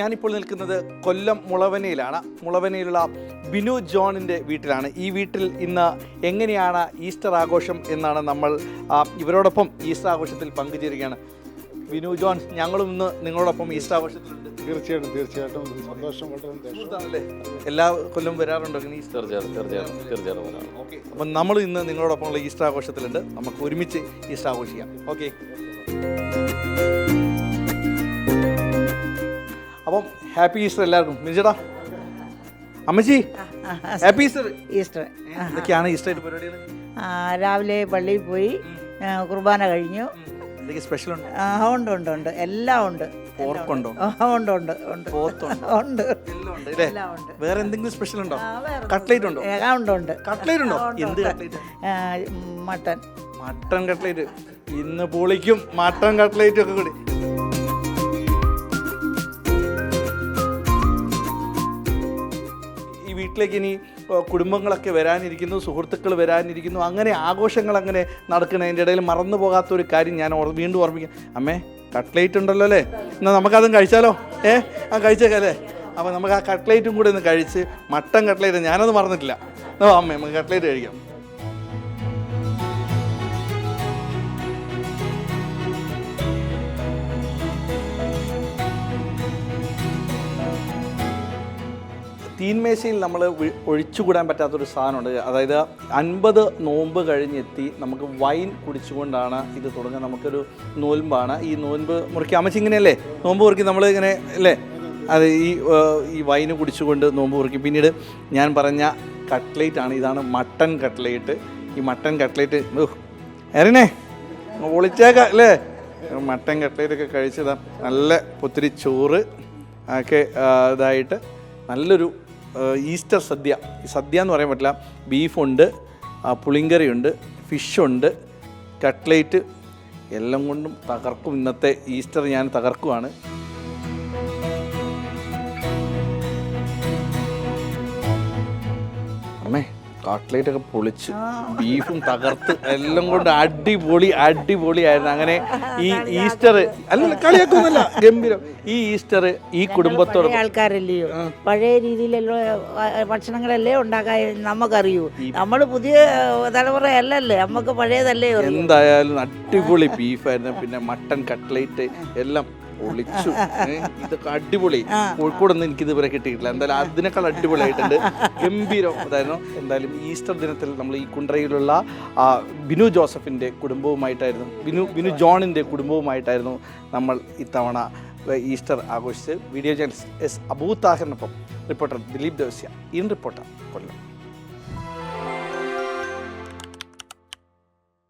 ഞാനിപ്പോൾ നിൽക്കുന്നത് കൊല്ലം മുളവനയിലാണ്. മുളവനയിലുള്ള ബിനു ജോണിന്റെ വീട്ടിലാണ്. ഈ വീട്ടിൽ ഇന്ന് എങ്ങനെയാണ് ഈസ്റ്റർ ആഘോഷം എന്നാണ് നമ്മൾ ഇവരോടൊപ്പം ഈസ്റ്റർ ആഘോഷത്തിൽ പങ്കുചേരുകയാണ്. ബിനു ജോൺ ഞങ്ങളും ഇന്ന് നിങ്ങളോടൊപ്പം ഈസ്റ്റർ ആഘോഷത്തിലുണ്ട്. തീർച്ചയായിട്ടും തീർച്ചയായിട്ടും. സന്തോഷം വളരെ സന്തോഷം എല്ലാ കൊല്ലം വരാറുണ്ടോ ഇങ്ങനെ ഈസ്റ്റർ? തീർച്ചയായിട്ടും തീർച്ചയായിട്ടും തീർച്ചയായിട്ടും. ഓക്കെ. അപ്പം നമ്മൾ ഇന്ന് നിങ്ങളോടൊപ്പമുള്ള ഈസ്റ്റർ ആഘോഷത്തിലുണ്ട്. നമുക്ക് ഒരുമിച്ച് ഈസ്റ്റർ ആഘോഷിക്കാം. ഓക്കെ. അപ്പം ഹാപ്പി ഈസ്റ്റർ എല്ലാവർക്കും. മിനിച്ചേട്ടാ. അമ്മച്ചി ഹാപ്പി ഈസ്റ്റർ. ഈസ്റ്റർ. എന്തൊക്കെയാണ് ഈസ്റ്റർ പരിപാടികൾ രാവിലെ പള്ളിയിൽ പോയി കുർബാന കഴിഞ്ഞു. സ്പെഷ്യൽ ഉണ്ട്? ആ, ഉണ്ട് ഉണ്ട് ഉണ്ട്. എല്ലാം ഉണ്ട്. പോർക്കുണ്ടോ? ഉണ്ട് ഉണ്ട് ഉണ്ട്. ഉണ്ട്. ഉണ്ട് വേറെ എന്തെങ്കിലും സ്പെഷ്യൽ ഉണ്ടോ? കട്ട്ലേറ്റ് ഉണ്ടോ? ഉണ്ട് ഉണ്ട്. കട്ട്ലേറ്റ് ഉണ്ടോ? എന്ത്. Cutlet mutton mutton. കട്ട്ലേറ്റ് ഇന്ന് പൊളിക്കും മട്ടൻ കട്ട്ലേറ്റ് ഒക്കെ കൂടി. വീട്ടിലേക്ക് ഇനി കുടുംബങ്ങളൊക്കെ വരാനിരിക്കുന്നു സുഹൃത്തുക്കൾ വരാനിരിക്കുന്നു അങ്ങനെ ആഘോഷങ്ങൾ അങ്ങനെ നടക്കുന്നതിന്റെ ഇടയിൽ മറന്നു പോകാത്തൊരു കാര്യം ഞാൻ ഓർ- വീണ്ടും ഓർമ്മിക്കാം. അമ്മേ കട്ട്ലേറ്റ് ഉണ്ടല്ലോ അല്ലേ? എന്നാൽ നമുക്കതും കഴിച്ചാലോ? ഏ ആ കഴിച്ചേക്കാം അല്ലേ അപ്പോൾ നമുക്ക് ആ കട്ട്ലേറ്റും കൂടെ ഒന്ന് കഴിച്ച് മട്ടൻ കട്ട്ലേറ്റ് ഞാനത് മറന്നിട്ടില്ല. അമ്മേ നമുക്ക് കട്ട്ലേറ്റ് കഴിക്കാം. തീന്മേശയിൽ നമ്മൾ ഒഴിച്ചുകൂടാൻ പറ്റാത്തൊരു സാധനമുണ്ട്. അതായത് അൻപത് നോമ്പ് കഴിഞ്ഞെത്തി നമുക്ക് വൈൻ കുടിച്ചുകൊണ്ടാണ് ഇത് തുടങ്ങുക നമുക്കൊരു നോൻപാണ് ഈ നോൻപ് മുറിക്കുക അമ്മച്ചി ഇങ്ങനെയല്ലേ? നോമ്പ് മുറിക്കി നമ്മൾ ഇങ്ങനെ അല്ലേ? അത് ഈ ഈ വൈന് കുടിച്ചുകൊണ്ട് നോമ്പ് മുറിക്കും. പിന്നീട് ഞാൻ പറഞ്ഞ കട്ട്ലേറ്റ് ആണ്. ഇതാണ് മട്ടൺ കട്ട്ലേറ്റ്. ഈ മട്ടൺ കട്ട്ലേറ്റ് എറിനെ ഒളിച്ചേക്ക അല്ലേ? മട്ടൺ കട്ട്ലേറ്റ് ഒക്കെ കഴിച്ചതാ. നല്ല പൊത്തിരി ചോറ് ഒക്കെ ഇതായിട്ട് നല്ലൊരു ഈസ്റ്റർ സദ്യ. സദ്യ എന്ന് പറയാൻ പറ്റില്ല. ബീഫുണ്ട് പുളിങ്കറിയുണ്ട് ഫിഷുണ്ട് കട്ട്ലേറ്റ് എല്ലാം കൊണ്ടും തകർക്കും. ഇന്നത്തെ ഈസ്റ്റർ ഞാൻ തകർക്കുവാണ്. അമ്മേ കട്ട്ലേറ്റ് ഒക്കെ പൊളിച്ച് ബീഫും തകർത്ത് എല്ലാം കൊണ്ട് അടിപൊളി അടിപൊളിയായിരുന്നു അങ്ങനെ ഈ ഈസ്റ്റർ അല്ല കളിയാക്കൊന്നുമല്ല ഗംഭീരം. ഈ ഈസ്റ്റർ ഈ കുടുംബത്തോട് ആൾക്കാരല്ലേ ആൾക്കാരല്ലയോ? പഴയ രീതിയിലുള്ള ഭക്ഷണങ്ങളല്ലേ ഉണ്ടാക്കാൻ നമുക്കറിയൂ. നമ്മൾ പുതിയ തലമുറ അല്ലല്ലേ? നമുക്ക് പഴയതല്ലേ എന്തായാലും അടിപൊളി ബീഫായിരുന്നു. പിന്നെ മട്ടൺ കട്ട്ലേറ്റ് എല്ലാം. പൊളിച്ചു. ഇതൊക്കെ അടിപൊളി. കോഴിക്കോടൊന്നും എനിക്ക് ഇതുവരെ കിട്ടിയിട്ടില്ല. എന്തായാലും അതിനേക്കാൾ അടിപൊളിയായിട്ടുണ്ട് ഗംഭീരം. അതായിരുന്നു എന്തായാലും ഈസ്റ്റർ ദിനത്തിൽ നമ്മൾ ഈ കുണ്ടറയിലുള്ള ആ, ബിനു ജോസഫിന്റെ കുടുംബവുമായിട്ടായിരുന്നു ബിനു ബിനു ജോണിന്റെ കുടുംബവുമായിട്ടായിരുന്നു നമ്മൾ ഇത്തവണ ഈസ്റ്റർ ആഘോഷിച്ച് video journalist S അബൂത്താഹിറിനൊപ്പം reporter Dileep Devasya. In reporter Kollam.